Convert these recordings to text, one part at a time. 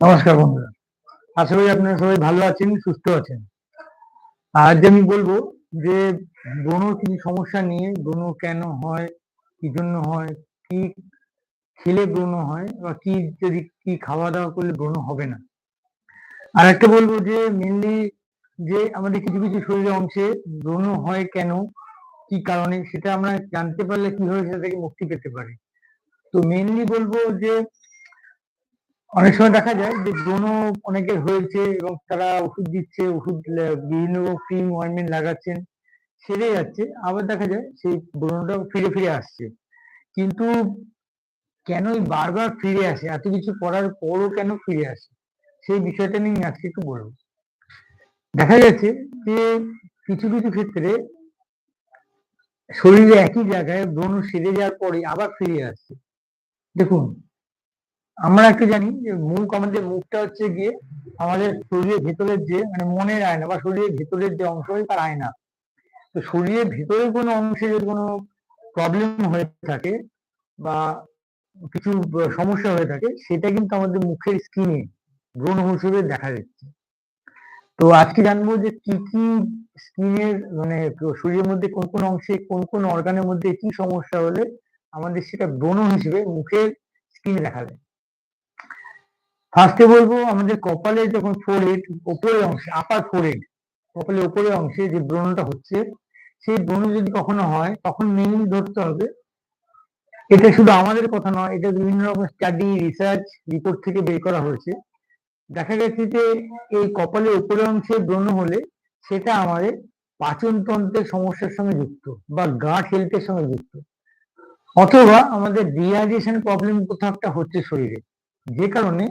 নমস্কার বন্ধুরা। আশা করি আপনারা সবাই ভালো আছেন, সুস্থ আছেন। আজ আমি বলব যে ব্রণ কিছু সমস্যা নিয়ে ব্রণ কেন হয়, কি জন্য হয়, কি খেলে ব্রণ হয়, বা কি যদি কি খাওয়া দাওয়া করলে ব্রণ হবে না। আর একটা বলব যে মেনলি যে আমাদের কিছু কিছু শরীরের অংশে ব্রণ হয় কেন কি কারণে সেটা আমরা জানতে পারলে কীভাবে সেটা থেকে মুক্তি পেতে পারি? তো মেনলি বলব যে, অনেক সময় দেখা যায় যে ব্রণ অনেকের হয়েছে এবং তারা ওষুধ দিচ্ছে, ওষুধ বিভিন্ন ক্রিম অয়েন্টমেন্ট লাগাচ্ছেন, সেরে যাচ্ছে। আবার দেখা যায় সেই ব্রণটা ফিরে ফিরে আসছে। কিন্তু কেন বারবার ফিরে আসে? এত কিছু করার পরও কেন ফিরে আসে? সেই বিষয়টা নিয়ে আজকে একটু বলব। দেখা যাচ্ছে যে কিছু কিছু ক্ষেত্রে শরীরে একই জায়গায় ব্রণ সেরে যাওয়ার পরে আবার ফিরে আসছে দেখুন, আমরা একটু জানি যে মুখ আমাদের মুখটা হচ্ছে গিয়ে আমাদের শরীরের ভেতরের যে মানে মনের আয়না বা শরীরের ভেতরের যে অংশ তার আয়না। তো শরীরের ভেতরে কোনো অংশে যদি কোনো প্রবলেম হয়ে থাকে বা কিছু সমস্যা হয়ে থাকে, সেটা কিন্তু আমাদের মুখের স্কিনে ব্রণ হিসেবে দেখা যাচ্ছে। তো আজকে জানব যে কি কি স্কিনের মানে শরীরের মধ্যে কোন কোন অংশে কোন কোন অর্গানের মধ্যে কি সমস্যা হলে আমাদের সেটা ব্রণ হিসেবে মুখের স্কিনে দেখা যায়। ফার্স্টে বলব, আমাদের কপালে যখন ফোরহেড উপরের অংশে আপার ফোরহেড কপালের উপরের অংশে যে ব্রণটা হচ্ছে, সেই ব্রণ যদি কখনো হয়, তখন মেনলি ধরতে হবে, এটা শুধু আমাদের কথা নয়, এটা বিভিন্ন রকম স্টাডি রিসার্চ রিপোর্ট থেকে বের করা হয়েছে। দেখা গেছে যে এই কপালের উপরের অংশে ব্রণ হলে সেটা আমাদের পাচন তন্ত্রের সমস্যার সঙ্গে যুক্ত বা গাট হেলথের সঙ্গে যুক্ত। অথবা আমাদের ডিহাইড্রেশন প্রবলেম কোথাও একটা হচ্ছে শরীরে, যে কারণে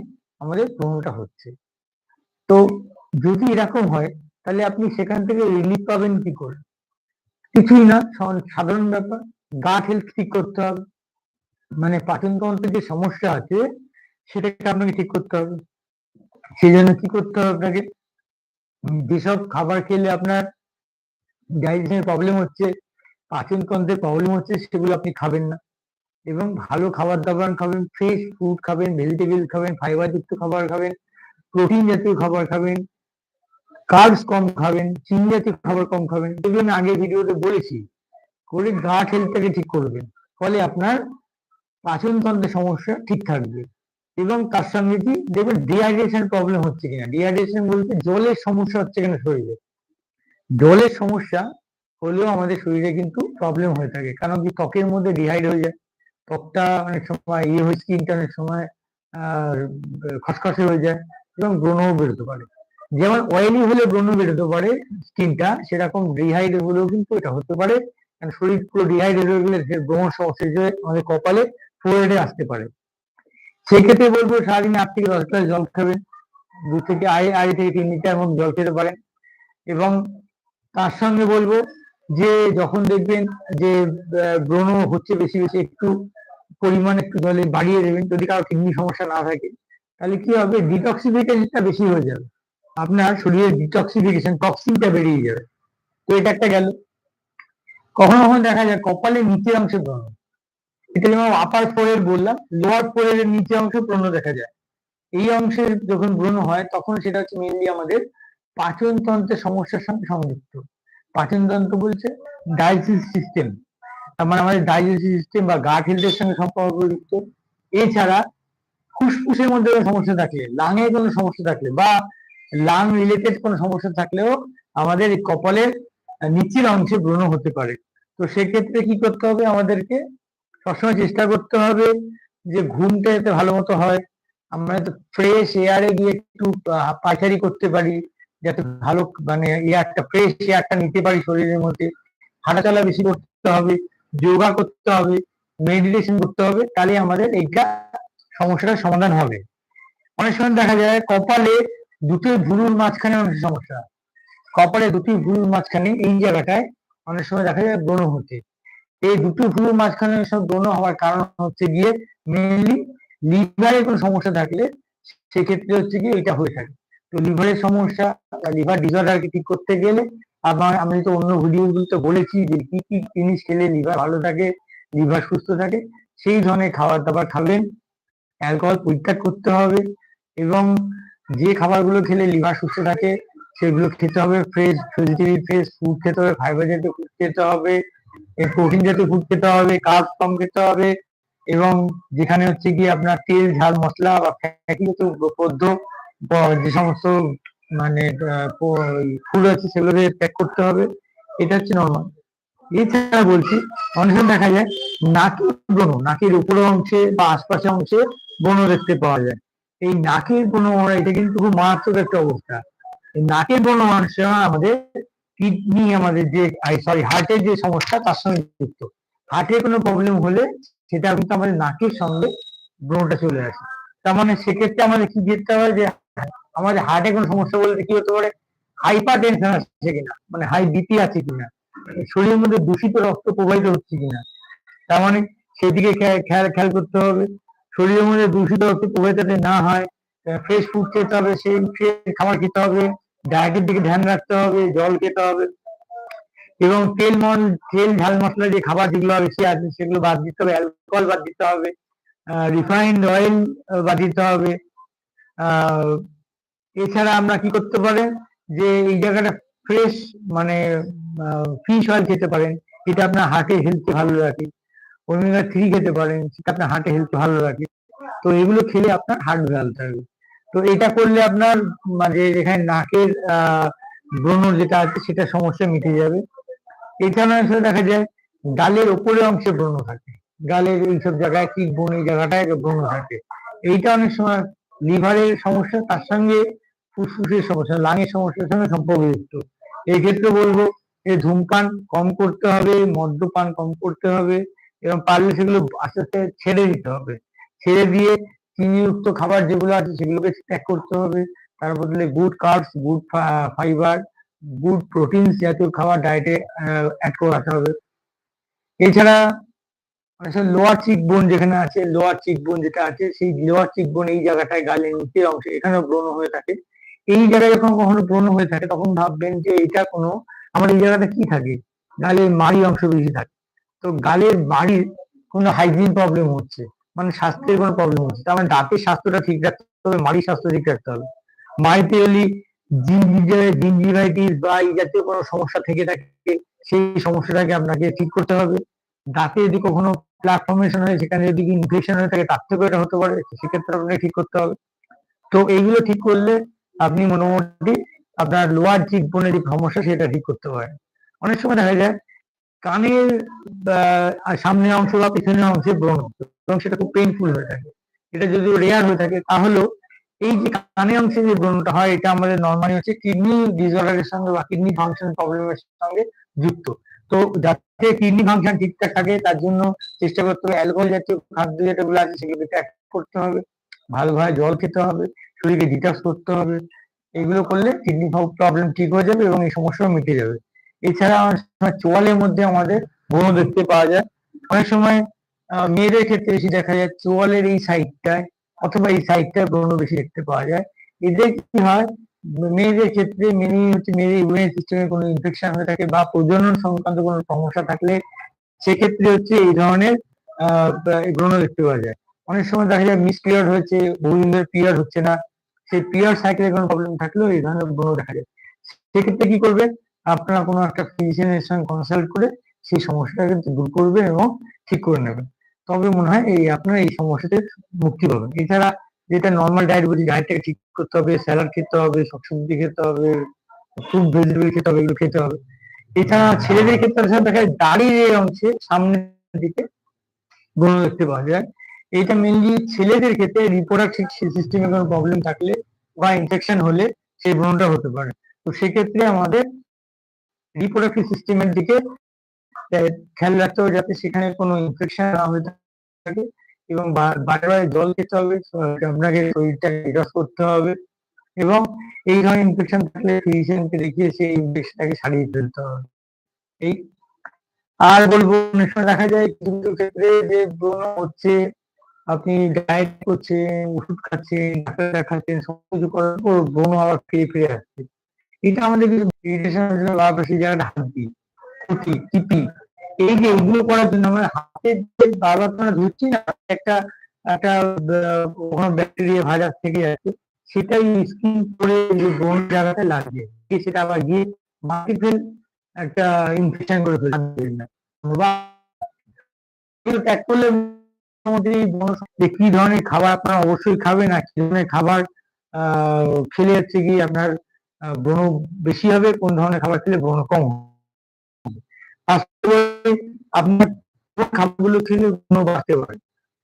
আমাদের ব্রণটা হচ্ছে। তো যদি এরকম হয়, তাহলে আপনি সেখান থেকে রিলিফ পাবেন কি করে? কিছুই না সাধারণ ব্যাপার। গাট হেলথ ঠিক করতে হবে। মানে পাচনতন্ত্রের যে সমস্যা আছে, সেটাকে আপনাকে ঠিক করতে হবে। সেই জন্য কি করতে হবে আপনাকে? যেসব খাবার খেলে আপনার ডাইজেশনের প্রবলেম হচ্ছে, পাচন পাচনতন্ত্রের প্রবলেম হচ্ছে, সেগুলো আপনি খাবেন না। এবং ভালো খাবার দাবার খাবেন ফ্রেশ ফুড খাবেন ভেজিটেবল খাবেন ফাইবার যুক্ত খাবার খাবেন প্রোটিন জাতীয় খাবার খাবেন কার্বস কম খাবেন, চিনি জাতীয় খাবার কম খাবেন। এগুলো আমি আগের ভিডিওতে বলেছি। করে গাট হেলথটাকে ঠিক করবেন। ফলে আপনার পাচন পাচনতন্ত্রের সমস্যা ঠিক থাকবে। এবং তার সঙ্গে কি? দেখবেন ডিহাইড্রেশন প্রবলেম হচ্ছে কিনা? ডিহাইড্রেশন বলতে জলের সমস্যা হচ্ছে কিনা শরীরে? জলের সমস্যা হলেও আমাদের শরীরে কিন্তু প্রবলেম হয়ে থাকে। কারণ কি? ত্বকের মধ্যে ডিহাইড হয়ে যায়। ত্বকটা অনেক সময় ইয়ে হয়ে স্কিনটা অনেক সময় খসখসে হয়ে যায় এবং ব্রণও বেরোতে পারে। যেমন অয়েলি হলে ব্রণ বেরোতে পারে স্কিনটা সেরকম ডিহাইড হলেও কিন্তু এটা হতে পারে। কারণ শরীর পুরো ডিহাইড্রেট হয়ে গেলে ব্রণ সমস্যা হিসেবে আমাদের কপালে ফোরহেডে আসতে পারে। সেক্ষেত্রে বলব সারাদিনে আট থেকে দশ গ্লাস জল খাবেন দু থেকে আড়াই আড়াই থেকে তিন লিটার মতো জল খেতে পারেন। এবং তার সঙ্গে বলব যে, যখন দেখবেন যে ব্রণ হচ্ছে বেশি বেশি, একটু পরিমাণ একটু জলে বাড়িয়ে দেবেন, যদি কারও কিডনি সমস্যা না থাকে, তাহলে কি হবে? ডিটক্সিফিকেশনটা বেশি হয়ে যাবে। আপনার শরীরের ডিটক্সিফিকেশন টক্সিনটা বেরিয়ে যাবে। তো এটা একটা গেল। কখনো কখনো দেখা যায় কপালের নিচের অংশে ব্রণ এটা যেমন আপার ফোরের বললাম লোয়ার ফোরের নিচে অংশে ব্রণ দেখা যায়। এই অংশে যখন ব্রণ হয়, তখন সেটা হচ্ছে মেনলি আমাদের পাচনতন্ত্রের সমস্যার সঙ্গে সংযুক্ত। পাচনতন্ত্র বলছে ডাইজেস্টিভ সিস্টেম তার মানে আমাদের ডাইজেস্টিভ সিস্টেম বা গাট হেলথের সঙ্গে সম্পর্কযুক্ত। এছাড়া ফুসফুসের মধ্যে কোনো সমস্যা থাকলে, লাঙে কোনো সমস্যা থাকলে বা লাং রিলেটেড কোনো সমস্যা থাকলেও আমাদের কপালের নিচের অংশে ব্রণ হতে পারে। তো সেক্ষেত্রে কি করতে হবে আমাদেরকে সবসময় চেষ্টা করতে হবে যে ঘুমটা যাতে ভালো মতো হয়। আমরা যাতে ফ্রেশ এয়ারে গিয়ে একটু আহ, পায়চারি করতে পারি যাতে ভালো মানে এয়ারটা ফ্রেশ এয়ারটা নিতে পারি শরীরের মধ্যে। হাঁটাচলা বেশি করতে হবে যোগা করতে হবে মেডিটেশন করতে হবে তাহলে আমাদের এইটা সমস্যাটার সমাধান হবে। অনেক সময় দেখা যায় কপালে দুটো ভুরুর মাঝখানে অনেক সমস্যা। কপালে দুটি ভুরুর মাঝখানে এই জায়গাটায় অনেক সময় দেখা যায় ব্রণ হচ্ছে এই দুটো ভুরুর মাঝখানে সব ব্রণ হওয়ার কারণ হচ্ছে গিয়ে মেনলি লিভারে কোনো সমস্যা থাকলে সেক্ষেত্রে হচ্ছে কি এটা হয়ে থাকে। তো লিভারের সমস্যা লিভার ডিসঅর্ডারকে ঠিক করতে গেলে আবার আমি তো অন্য ভিডিওগুলোতে বলেছি যে কি কি জিনিস খেলে লিভার ভালো থাকে লিভার সুস্থ থাকে, সেই ধরনের খাবার দাবার খাবেন অ্যালকোহল পরিত্যাগ করতে হবে এবং যে খাবারগুলো খেলে লিভার সুস্থ থাকে, সেগুলো খেতে হবে ফ্রেশ ভেজিটেবল ফ্রেশ ফুড খেতে হবে ফাইবার জাতীয় ফুড খেতে হবে প্রোটিন জাতীয় ফুড খেতে হবে কার্ব কম খেতে হবে এবং যেখানে হচ্ছে কি আপনার তেল, ঝাল, মশলা বা ফ্যাটি জাতীয় পদ্য যে সমস্ত মানে ফুড আছে সেগুলোকে ত্যাগ করতে হবে, এটা হচ্ছে নর্মাল এছাড়া বলছি, অনেক দেখা যায় নাকের ব্রণ, নাকের উপরের অংশে বা আশপাশে অংশে ব্রণ দেখতে পাওয়া যায়। এই নাকের ব্রণ এটা কিন্তু খুব মারাত্মক একটা অবস্থা। এই নাকের ব্রণ অংশ আমাদের কিডনি আমাদের যে সরি হার্টের যে সমস্যা তার সঙ্গে যুক্ত। হার্টের কোনো প্রবলেম হলে সেটা কিন্তু আমাদের নাকের সঙ্গে ব্রণটা চলে আসে। তার মানে সেক্ষেত্রে আমাদের কি দেখতে হবে যে, আমাদের হার্টে কোনো সমস্যা বলতে কি হতে পারে? হাইপার টেনশন আছে কিনা? মানে হাই বিপি আছে কিনা? শরীরের মধ্যে দূষিত রক্ত প্রবাহিত হচ্ছে কিনা? তার মানে সেদিকে খেয়াল খেয়াল করতে হবে। শরীরের মধ্যে দূষিত রক্ত প্রবাহিত না হয় ফ্রেশ ফুড খেতে হবে সেই ফ্রেশ খাবার খেতে হবে। ডায়েটের দিকে ধ্যান রাখতে হবে, জল খেতে হবে এবং তেল মন, তেল, ঝাল মশলা যে খাবার যেগুলো বেশি আছে, সেগুলো বাদ দিতে হবে অ্যালকোহল বাদ দিতে হবে রিফাইন্ড অয়েল বাদ দিতে হবে এছাড়া আমরা কি করতে পারেন যে এই জায়গাটা ফ্রেশ মানে ফিশ অয়েল খেতে পারেন, এটা আপনার হার্টে হেলথ ভালো রাখে। ওমেগা থ্রি খেতে পারেন, সেটা আপনার হার্টে হেলথ ভালো রাখে। তো এগুলো খেলে আপনার হার্ট ভালো থাকবে। তো এটা করলে আপনার মানে যেখানে নাকের ব্রণ যেটা আছে সেটা সমস্যা মিটে যাবে। এছাড়া দেখা যায়, গালের ওপরের অংশে ব্রণ থাকে। গালের এইসব জায়গায় কি বোন এই জায়গাটায় ব্রণ থাকে। এইটা অনেক সময় লিভারের সমস্যা, তার সঙ্গে ফুসফুসের সমস্যা, লাঙের সমস্যার সঙ্গে সম্পর্কযুক্ত। এই ক্ষেত্রে বলব যে ধূমপান কম করতে হবে, মদ্যপান কম করতে হবে, এবং পারলে সেগুলো আস্তে আস্তে ছেড়ে দিতে হবে। ছেড়ে দিয়ে চিনিযুক্ত খাবার যেগুলো আছে সেগুলোকে ত্যাগ করতে হবে। তার বদলে good carbs good fibre good protein জাতীয় খাবার ডায়েটে অ্যাড করে রাখতে হবে। এছাড়া লোয়ার চিক বোন যেখানে আছে লোয়ার চিক বোন যেটা আছে, সেই লোয়ার চিক বোন এই জায়গাটায় গালের নিচের অংশে এখানেও ব্রণ হয়ে থাকে। এই জায়গায় যখন কখনো ব্রণ হয়ে থাকে, তখন ভাববেন যে এটা কোনো, আমার এই জায়গাটা কি থাকে? গালের মাড়ি অংশ বেশি থাকে। তো গালের মাড়ির কোনো হাইজিন প্রবলেম হচ্ছে। মানে স্বাস্থ্যের কোনো প্রবলেম হচ্ছে। তার মানে দাঁতের স্বাস্থ্যটা ঠিক রাখতে হবে, মাড়ির স্বাস্থ্য ঠিক রাখতে হবে। মাড়িতে হলে জিঞ্জিভাইটিস বা এই জাতীয় কোনো সমস্যা থেকে থাকে, সেই সমস্যাটাকে আপনাকে ঠিক করতে হবে। দাঁতে যদি কখনো প্ল্যাটফর্মেশন ফর্মেশন হয়, সেখানে যদি ইনফেকশন হয়ে থাকে, তার থেকেও এটা হতে পারে, সেক্ষেত্রে আপনাকে ঠিক করতে হবে। তো এইগুলো ঠিক করলে আপনি মোটামুটি আপনার লোয়ার চিক বোনের যে সমস্যা, সেটা ঠিক করতে পারেন। অনেক সময় দেখা যায় কানের সামনের অংশ বা পিছনের অংশে ব্রণ এবং সেটা খুব পেইনফুল হয়ে থাকে। এটা যদি রেয়ার হয়ে থাকে, তাহলেও এই যে কানের অংশে যে ব্রণটা হয়, এটা আমাদের নর্মালি হচ্ছে কিডনি ডিসঅর্ডারের সঙ্গে বা কিডনি ফাংশন প্রবলেমের সঙ্গে যুক্ত। তো যাতে কিডনি ফাংশন ঠিকঠাক থাকে, তার জন্য চেষ্টা করতে হবে অ্যালকোহল জাতীয় খাদ্য যেটাগুলো আছে, সেগুলোকে ত্যাগ করতে হবে, ভালোভাবে জল খেতে হবে শরীরকে ডিটক্স করতে হবে। এগুলো করলে কিডনি প্রবলেম ঠিক হয়ে যাবে এবং এই সমস্যাও মিটে যাবে। এছাড়া চোয়ালের মধ্যে আমাদের ব্রণ দেখতে পাওয়া যায়। অনেক সময় মেয়েদের ক্ষেত্রে বেশি দেখা যায় চোয়ালের এই সাইডটায় অথবা এই সাইডটায় ব্রণ বেশি দেখতে পাওয়া যায়। এদের কি হয়? মেয়েদের ক্ষেত্রে মেনি হচ্ছে মেয়েদের ইমিউন সিস্টেমে কোনো ইনফেকশন হয়ে থাকে বা প্রজনন সংক্রান্ত কোনো সমস্যা থাকলে সেক্ষেত্রে হচ্ছে এই ধরনের ব্রণ দেখতে পাওয়া যায়। অনেক সময় দেখা যায় মিস পিরিয়ড হয়েছে বহুদিন ধরে পিরিয়ড হচ্ছে না। সেই পিরিয়ড সাইকেলে কোনো প্রবলেম থাকলেও এই ধরনের ব্রণ দেখা যায়। সেক্ষেত্রে কি করবে? আপনারা কোনো একটা ফিজিশিয়ানের সঙ্গে কনসাল্ট করে সেই সমস্যাটা কিন্তু দূর করবেন এবং ঠিক করে নেবেন। তবে মনে হয় এই আপনার এই সমস্যাতে মুক্তি পাবেন। এছাড়া যেটা নর্মাল ডায়েট বলছি ডায়েটটাকে ঠিক করতে হবে স্যালাড খেতে হবে সবজি খেতে হবে ফ্রুট ভেজিটেবল খেতে হবে, এগুলো খেতে হবে। এছাড়া ছেলেদের ক্ষেত্রে দেখা যায় দাড়ির এই অংশে সামনের দিকে ব্রণ দেখতে পাওয়া যায়। এইটা মেনলি ছেলেদের ক্ষেত্রে রিপ্রোডাক্টিভ সিস্টেমে কোনো প্রবলেম থাকলে বা ইনফেকশন হলে সেই ব্রণটা হতে পারে। তো সেক্ষেত্রে আমাদের রিপ্রোডাক্টিভ সিস্টেমের দিকে খেয়াল রাখতে হবে যাতে সেখানে কোনো ইনফেকশন না হয়ে থাকে এবং বারে বারে জল খেতে হবে আপনাকে শরীরটা ডিটক্স করতে হবে এবং এই ধরনের ইনফেকশন থাকলে ফিজিশিয়ানকে দেখিয়ে সেই ইনফেকশনটাকে সারিয়ে ফেলতে হবে। এই, আর বলব, অনেক সময় দেখা যায় কিছু ক্ষেত্রে যে ব্রণ হচ্ছে আপনি ডায়েট করছেন, ওষুধ খাচ্ছেন, ডাক্তার দেখাচ্ছেন সব কিছু করার পর ব্রণ আবার ফিরে ফিরে আসছে। এটা আমাদের হাত দিই টুকি টিপি এই যে এগুলো করার জন্য আমরা হাতে যে বারবার না, একটা একটা ওখানে ব্যাকটেরিয়া ভাইরাস থেকে যাচ্ছে, সেটাই স্কিন করে লাগবে দিয়ে সেটা আবার গিয়ে ফেল একটা ইনফেকশন করে ফেলবে। না ত্যাগ করলে কি ধরনের খাবার আপনারা অবশ্যই খাবেন, আর কি ধরনের খাবার, আহ, খেলে হচ্ছে কি আপনার ব্রণ বেশি হবে, কোন ধরনের খাবার খেলে ব্রণ কম হবে? আপনার খাবারগুলো খেলে ব্রণ বাড়তে পারে।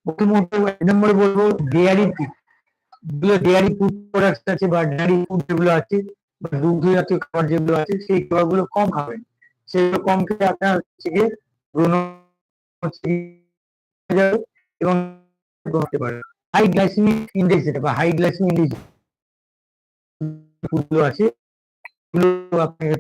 প্রথমত এক নম্বরে বলব ডেয়ারি যেগুলো ডেয়ারি ফুড প্রোডাক্টস আছে বা ডেয়ারি ফুড যেগুলো আছে বা দুগ্ধ জাতীয় খাবার যেগুলো আছে, সেই খাবারগুলো কম খাবেন সেগুলো কম খেলে আপনার হচ্ছে গিয়ে ব্রণ এবং হাই গ্লাইসেমিক ইন্ডেক্স যেটা বা হাই গ্লাইসেমিক ইন্ডেক্স ফুডগুলো আছে এগুলো আপনাকে